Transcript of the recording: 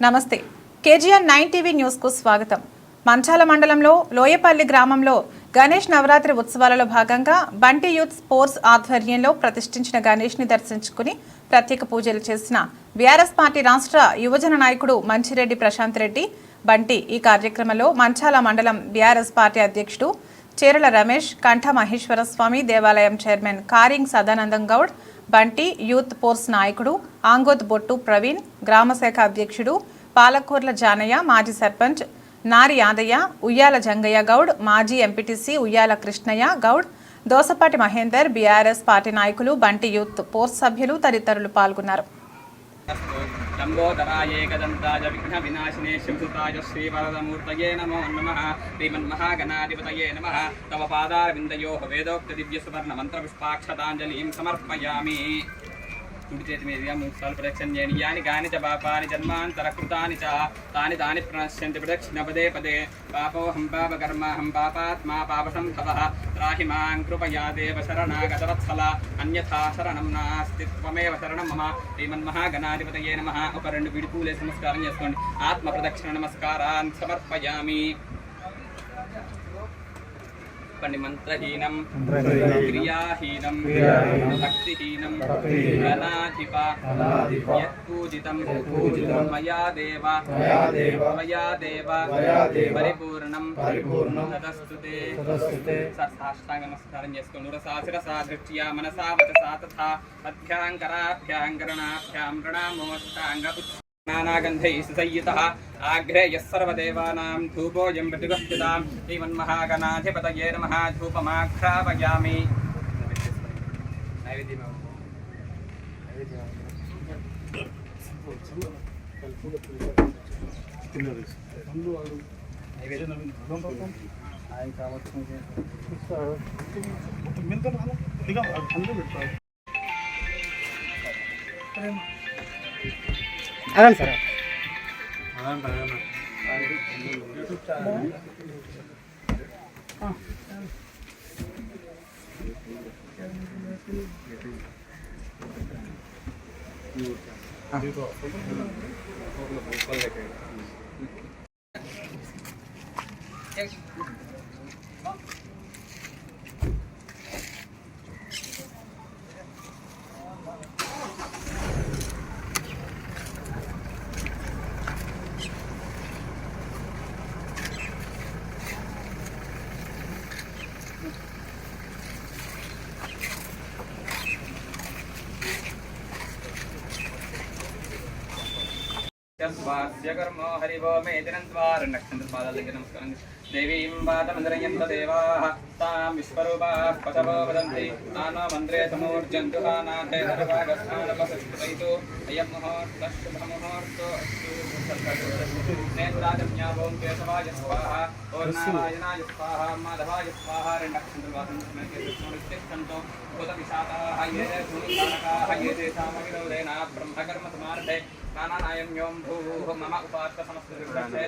నమస్తే. KGR nine TV న్యూస్కు స్వాగతం. మంచాల మండలంలో లోయపల్లి గ్రామంలో గణేష్ నవరాత్రి ఉత్సవాలలో భాగంగా బంటి యూత్ స్పోర్ట్స్ ఆధ్వర్యంలో ప్రతిష్ఠించిన గణేష్ని దర్శించుకుని ప్రత్యేక పూజలు చేసిన బీఆర్ఎస్ పార్టీ రాష్ట్ర యువజన నాయకుడు మంచిరెడ్డి ప్రశాంత్ రెడ్డి బంటి ఈ కార్యక్రమంలో మంచాల మండలం బీఆర్ఎస్ పార్టీ అధ్యక్షుడు చేరల రమేష్ కంఠ మహేశ్వర స్వామి దేవాలయం chairman Karing Sadanandam Goud Bunty youth force నాయకుడు ఆంగోత్ బొట్టు ప్రవీణ్ గ్రామశాఖ అధ్యక్షుడు పాలకూర్ల జానయ్య మాజీ సర్పంచ్ నారి యాదయ్య ఉయ్యాల జంగయ్య గౌడ్ మాజీ MPTC Uyyala Krishnaiah Goud Dosapati Mahender BRS party నాయకులు బంటి యూత్ ఫోర్స్ సభ్యులు తదితరులు పాల్గొన్నారు. కంబోదరాయేకదంతాయ విఘ్న వినాశినే శివసుతాయ శ్రీవరదమూర్తయే నమో నమ. శ్రీమన్మహాగణాధిపతయే నమః. తవ పాదారవిందయో వేదోక్త దివ్య సువర్ణ మంత్రపుష్పాక్షతాంజలిం సమర్పయామి. కుడి చేతి మీదుగా మూడు ప్రదక్షిణ చేయండి యాని గాని చ పాపాని జన్మాంతర కృతాని చ తాని తాని ప్రణశ్యంతి ప్రదక్షిణ పదే పదే. పాపోహం పాపకర్మాహం పాపాత్మా పాపసంభవ త్రాహి మాం కృపయా దేవ శరణాగతవత్సల. అన్యథా శరణం నాస్తి త్వమేవ శరణం మమ. శ్రీమన్మహాగణాధిపతయే నమ. ఒక రెండు విడిపూలే నమస్కారం చేసుకోండి. ఆత్మ ప్రదక్షిణ నమస్కారాన్ సమర్పయామి. చెప్పండి మంత్రహీనం క్రియాహీనం భక్తిహీనం గణాధిప యత్పూజితం మయా దేవ మయా దేవ పరిపూర్ణం తదస్తుతే సాష్టాంగ నమస్కారం చేసుకోండి రసాశిర సాధృత్యా మనసా వచసా తథా అభ్యాంకరాభ్యాంకరణాభ్యాం ప్రణామోష్టాంగ నానాగంధైः नानागन्धैस्तुसंयुतः आग्रे यः सर्वदेवानां धूपोऽयं प्रतिगुह्यतां श्रीमन्महागणाधिपतये नमः। धूपमाघ्रापयामि అదండి సార్ స్వాస్య స్వాస్యకర్మో హరివో మే దినం ద్వారా నక్షత్రపాదాల దగ్గర నమస్కారం. దేవీం పాదమందరయంత దేవాః తాం విశ్వరూపాః పదవో వదంతి నానో మంత్రే मम उपात्त समस्तविग्रहे